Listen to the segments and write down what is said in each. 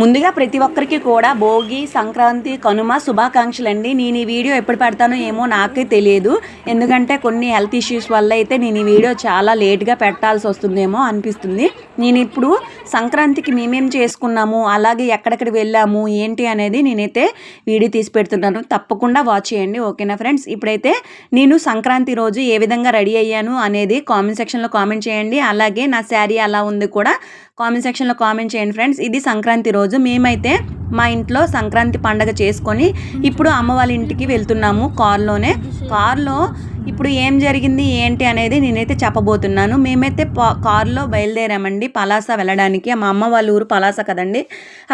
ముందుగా ప్రతి ఒక్కరికి కూడా భోగి సంక్రాంతి కనుమ శుభాకాంక్షలు అండి నేను ఈ వీడియో ఎప్పుడు పెడతానో ఏమో నాకే తెలియదు. ఎందుకంటే కొన్ని హెల్త్ ఇష్యూస్ వల్ల అయితే నేను ఈ వీడియో చాలా లేట్గా పెట్టాల్సి వస్తుందేమో అనిపిస్తుంది. నేను ఇప్పుడు సంక్రాంతికి మేమేం చేసుకున్నాము అలాగే ఎక్కడెక్కడ వెళ్ళాము ఏంటి అనేది నేనైతే వీడియో తీసి పెడుతున్నాను. తప్పకుండా వాచ్ చేయండి ఓకేనా ఫ్రెండ్స్? ఇప్పుడైతే నేను సంక్రాంతి రోజు ఏ విధంగా రెడీ అయ్యాను అనేది కామెంట్ సెక్షన్లో కామెంట్ చేయండి. అలాగే నా శారీ అలా ఉంది కూడా కామెంట్ సెక్షన్లో కామెంట్ చేయండి ఫ్రెండ్స్. ఇది సంక్రాంతి రోజు. మేమైతే మా ఇంట్లో సంక్రాంతి పండగ చేసుకొని ఇప్పుడు అమ్మ వాళ్ళ ఇంటికి వెళ్తున్నాము కార్లోనే. కార్లో ఇప్పుడు ఏం జరిగింది ఏంటి అనేది నేనైతే చెప్పబోతున్నాను. మేమైతే కారులో బయలుదేరామండి పలాస వెళ్ళడానికి. మా అమ్మ వాళ్ళ ఊరు పలాస కదండి.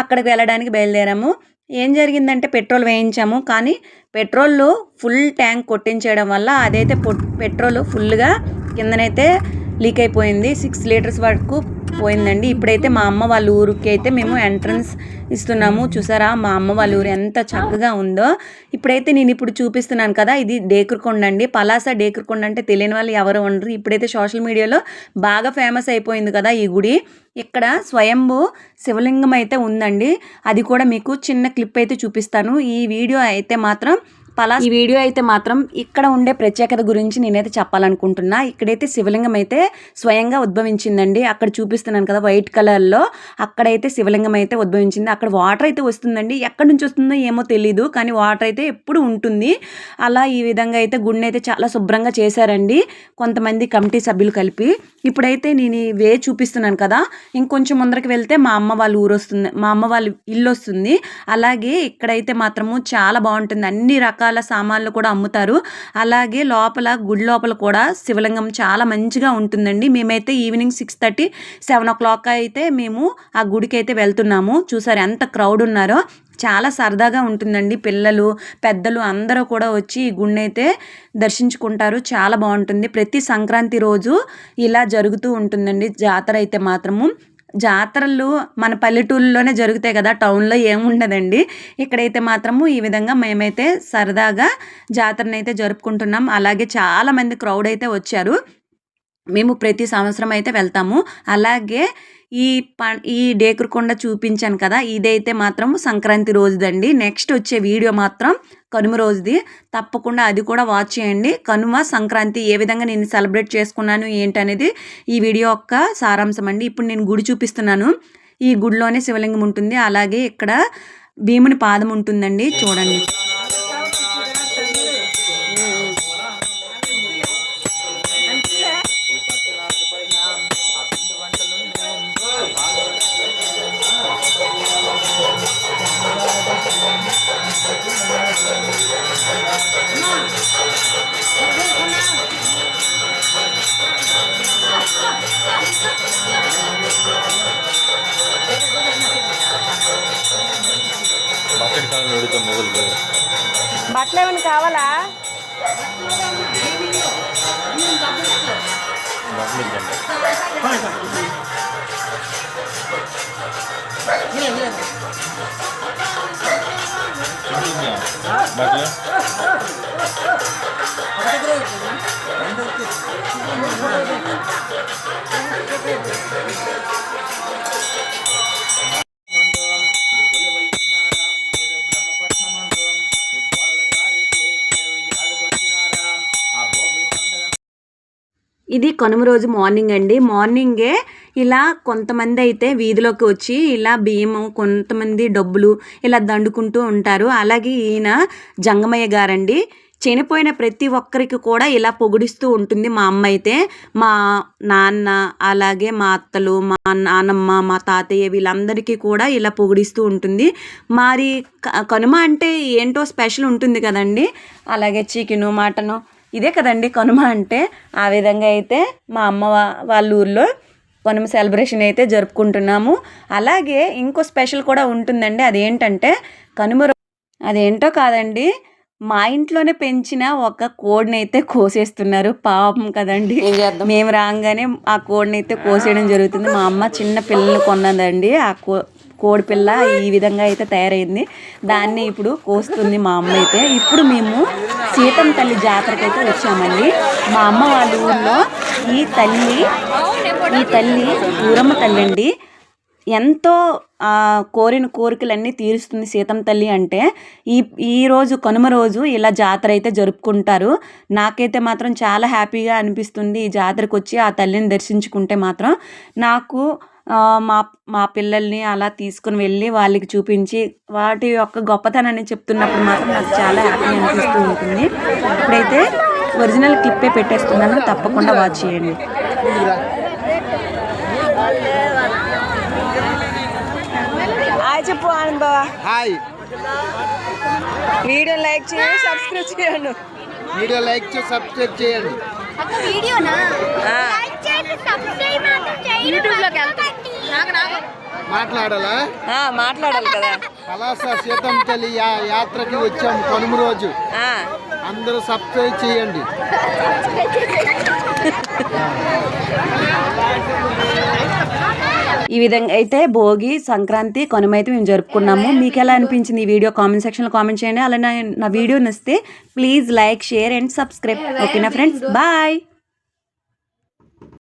అక్కడికి వెళ్ళడానికి బయలుదేరాము. ఏం జరిగిందంటే పెట్రోల్ వేయించాము. కానీ పెట్రోల్ ఫుల్ ట్యాంక్ కొట్టించేయడం వల్ల అదైతే పెట్రోల్ ఫుల్గా కిందనైతే లీక్ అయిపోయింది. సిక్స్ లీటర్స్ వరకు పోయిందండి. ఇప్పుడైతే మా అమ్మ వాళ్ళ ఊరికి అయితే మేము ఎంట్రన్స్ ఇస్తున్నాము. చూసారా? మా అమ్మ వాళ్ళ ఊరు ఎంత చక్కగా ఉందో. ఇప్పుడైతే నేను ఇప్పుడు చూపిస్తున్నాను కదా ఇది డేకురకొండ అండి. పలాస డేకురకొండ అంటే తెలియని వాళ్ళు ఎవరు ఉండరు. ఇప్పుడైతే సోషల్ మీడియాలో బాగా ఫేమస్ అయిపోయింది కదా ఈ గుడి. ఇక్కడ స్వయంభూ శివలింగం అయితే ఉందండి. అది కూడా మీకు చిన్న క్లిప్ అయితే చూపిస్తాను. ఈ వీడియో అయితే మాత్రం పలా ఈ వీడియో అయితే మాత్రం ఇక్కడ ఉండే ప్రత్యేకత గురించి నేనైతే చెప్పాలనుకుంటున్నా. ఇక్కడైతే శివలింగం అయితే స్వయంగా ఉద్భవించిందండి. అక్కడ చూపిస్తున్నాను కదా వైట్ కలర్లో. అక్కడైతే శివలింగం అయితే ఉద్భవించింది. అక్కడ వాటర్ అయితే వస్తుందండి. ఎక్కడి నుంచి వస్తుందో ఏమో తెలీదు కానీ వాటర్ అయితే ఎప్పుడు ఉంటుంది. అలా ఈ విధంగా అయితే గుడిని అయితే చాలా శుభ్రంగా చేశారండి. కొంతమంది కమిటీ సభ్యులు కలిపి. ఇప్పుడైతే నేను వే చూపిస్తున్నాను కదా. ఇంకొంచెం ముందరికి వెళ్తే మా అమ్మ వాళ్ళ ఊరు వస్తుంది. మా అమ్మ వాళ్ళ ఇల్లు వస్తుంది. అలాగే ఇక్కడైతే మాత్రము చాలా బాగుంటుంది. అన్ని రకాల సామాన్లు కూడా అమ్ముతారు. అలాగే లోపల గుడి లోపల కూడా శివలింగం చాలా మంచిగా ఉంటుందండి. మేమైతే evening six thirty seven o'clock అయితే మేము ఆ గుడికి అయితే వెళ్తున్నాము. చూసారు ఎంత క్రౌడ్ ఉన్నారో. చాలా సరదాగా ఉంటుందండి. పిల్లలు పెద్దలు అందరూ కూడా వచ్చి ఈ గుడిని అయితే దర్శించుకుంటారు. చాలా బాగుంటుంది. ప్రతి సంక్రాంతి రోజు ఇలా జరుగుతూ ఉంటుందండి జాతర అయితే మాత్రము. జాతరలు మన పల్లెటూళ్ళలోనే జరుగుతాయి కదా టౌన్లో ఏముండదండి. ఇక్కడైతే మాత్రము ఈ విధంగా మేమైతే సరదాగా జాతరను అయితే జరుపుకుంటున్నాం. అలాగే చాలామంది క్రౌడ్ అయితే వచ్చారు. మేము ప్రతి సంవత్సరం అయితే వెళ్తాము. అలాగే ఈ ప ఈ డేకురుకొండ చూపించాను కదా ఇదైతే మాత్రం సంక్రాంతి రోజుదండి. నెక్స్ట్ వచ్చే వీడియో మాత్రం కనుమ రోజుది. తప్పకుండా అది కూడా వాచ్ చేయండి. కనుమ సంక్రాంతి ఏ విధంగా నేను సెలబ్రేట్ చేసుకున్నాను ఏంటనేది ఈ వీడియో యొక్క సారాంశం అండి. ఇప్పుడు నేను గుడి చూపిస్తున్నాను. ఈ గుడిలోనే శివలింగం ఉంటుంది. అలాగే ఇక్కడ భీముని పాదం ఉంటుందండి. చూడండి. మొదలు బట్టలు ఏమైనా కావాలా? బట్టలు ఇద్దండి 맞아 요? 바닥으로 ఇది కనుమ రోజు మార్నింగ్ అండి. మార్నింగే ఇలా కొంతమంది అయితే వీధిలోకి వచ్చి ఇలా బియ్యము కొంతమంది డబ్బులు ఇలా దండుకుంటూ ఉంటారు. అలాగే ఈయన జంగమయ్య గారండి. చనిపోయిన ప్రతి ఒక్కరికి కూడా ఇలా పొగిడిస్తూ ఉంటుంది మా అమ్మ అయితే. మా నాన్న అలాగే మా అత్తలు మా నానమ్మ మా తాతయ్య వీళ్ళందరికీ కూడా ఇలా పొగిడిస్తూ ఉంటుంది. మరి క- కనుమ అంటే ఏంటో స్పెషల్ ఉంటుంది కదండి. అలాగే చికెను మటను ఇదే కదండి కనుమ అంటే ఆ విధంగా అయితే మా అమ్మ వాళ్ళ ఊర్లో కనుమ సెలబ్రేషన్ అయితే జరుపుకుంటున్నాము. అలాగే ఇంకో స్పెషల్ కూడా ఉంటుందండి అదేంటంటే కనుమ రో- అదేంటో కాదండి మా ఇంట్లోనే పెంచిన ఒక కోడిని అయితే కోసేస్తున్నారు. పాపం కదండి. మేము రాగానే ఆ కోడిని అయితే కోసేయడం జరుగుతుంది. మా అమ్మ చిన్న పిల్లలు కొన్నదండి. ఆ కో కోడిపిల్ల ఈ విధంగా అయితే తయారైంది. దాన్ని ఇప్పుడు కోస్తుంది మా అమ్మ అయితే. ఇప్పుడు మేము సీతమ్మ తల్లి జాతరకైతే అయితే వచ్చామండి. మా అమ్మ వాళ్ళ ఊళ్ళో ఈ తల్లి ఈ తల్లి ఊరమ్మ తల్లి అండి. ఎంతో కోరిన కోరికలన్నీ తీరుస్తుంది సీతమ్మ తల్లి అంటే. ఈ ఈ రోజు కనుమ రోజు ఇలా జాతర అయితే జరుపుకుంటారు. నాకైతే మాత్రం చాలా హ్యాపీగా అనిపిస్తుంది ఈ జాతరకు వచ్చి ఆ తల్లిని దర్శించుకుంటే మాత్రం. నాకు మా మా పిల్లల్ని అలా తీసుకుని వెళ్ళి వాళ్ళకి చూపించి వాటి యొక్క గొప్పతనాన్ని చెప్తున్నప్పుడు మాత్రం నాకు చాలా హ్యాపీ అనిపిస్తూ ఉంటుంది. ఇప్పుడైతే ఒరిజినల్ క్లిప్పే పెట్టేస్తున్నాను. తప్పకుండా వాచ్ చేయండి. హాయ్ చెప్పు ఆనంద్ బావా. హాయ్. వీడియో లైక్ చేయండి సబ్స్క్రైబ్ చేయండి. వీడియో లైక్ చేసి సబ్స్క్రైబ్ చేయండి. వీడియోనా? ఆ. లైక్ చేయండి సబ్స్క్రైబ్ మాత్రం చేయండి. యూట్యూబ్లోకి నాకు మాట్లాడాలా? మాట్లాడాలి కదా. కలాస సీతం తల్లి యాత్రకి వచ్చాము కనుమ రోజు. అందరూ సబ్స్క్రైబ్ చేయండి. ఈ విధంగా అయితే భోగి సంక్రాంతి కనుమ అయితే మేము జరుపుకున్నాము. మీకు ఎలా అనిపించింది ఈ వీడియో? కామెంట్ సెక్షన్లో కామెంట్ చేయండి. అలానే నా వీడియో నచ్చితే please like share and subscribe. ఓకేనా ఫ్రెండ్స్? బాయ్.